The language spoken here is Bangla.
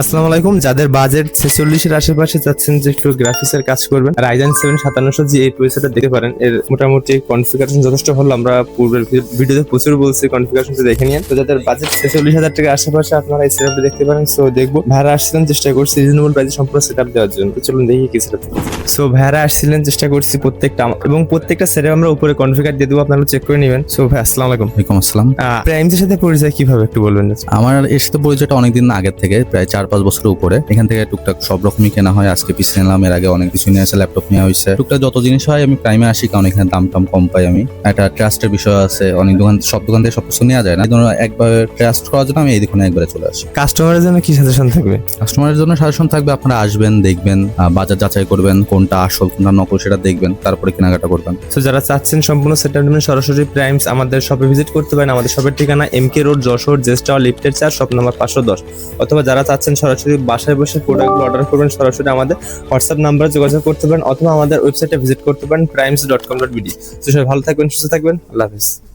আসসালামু আলাইকুম। যাদের বাজেট ছেচল্লিশের আশেপাশে চাচ্ছেন যে একটু গ্রাফিক্সের কাজ করবেন রাইজেন সেভেন সাতান্নশো জি এই প্রসেসরটা দেখতে পারেন। এর মোটামুটি কনফিগারেশন যথেষ্ট হলো আমরা পূর্বের ভিডিওতে প্রচুর বলছি কনফিগারেশন দেখে নিন তো যাদের বাজেট ছেচল্লিশ হাজার টাকার আশেপাশে আপনারা এই সেটআপটা দেখতে পারেন। সো দেখব। ভাড়া আসছিলেন চেষ্টা করছি রিজনেবল প্রাইসে সম্পূর্ণ সেটআপ দেওয়ার জন্য। তো চলুন দেখি কি সেটআপ সো ভাড়া আসছিলেন চেষ্টা করছি প্রত্যেকটা এবং প্রত্যেকটা সেটআপ আমরা উপরে কনফিগার দিয়ে দেবো। আপনারা চেক করে নেবেন। সো ভাই আসসালামু আলাইকুম। ওয়ালাইকুম আসসালাম। প্রাইমসের সাথে পরিচয় কীভাবে একটু বলবেন? আমার এর সাথে পরিচয়টা অনেকদিন আগের থেকে প্রায় চার পাঁচ বছরের উপরে। এখান থেকে টুকটাক সব রকমই কেনা হয়। আজকে পিস নিলাম এর আগে অনেক কিছু নিয়ে আসে ল্যাপটপ নেওয়া হয়েছে। টুকটাক যত জিনিস হয় আমি প্রাইমে আসি কারণ এখানে দাম টাম কম পাই আমি। একটা ট্রাস্টের বিষয় আছে অনেক দোকান সব দোকান থেকে সবকিছু নেওয়া যায় না। জন্য একবার ট্রাস্ট করার জন্য আমি এই দোকানে একবারে চলে আসি। কাস্টমারের জন্য কি সাজেশন থাকবে? কাস্টমারের জন্য সাজেশন থাকবে আপনারা আসবেন দেখবেন বাজার যাচাই করবেন কোনটা আসল কোনটা নকল সেটা দেখবেন তারপরে কেনাকাটা করবেন। তো যারা চাচ্ছেন সম্পূর্ণ সেটআপ নেবেন সরাসরি প্রাইমস আমাদের শপে ভিজিট করতে পারেন। আমাদের শপের ঠিকানা এম কে রোড যশোর জেস্টা লিফটের চার শপ নাম্বার পাঁচশো দশ। অথবা যারা চাচ্ছেন সরাসরি বাসায় বসে প্রোডাক্টগুলো অর্ডার করবেন, সরাসরি আমাদের হোয়াটসঅ্যাপ নাম্বারে যোগাযোগ করতে পারেন অথবা আমাদের ওয়েবসাইটে ভিজিট করতে পারেন primes dot com dot BD সবাই ভালো থাকবেন, সুস্থ থাকবেন, আল্লাহ হাফিজ।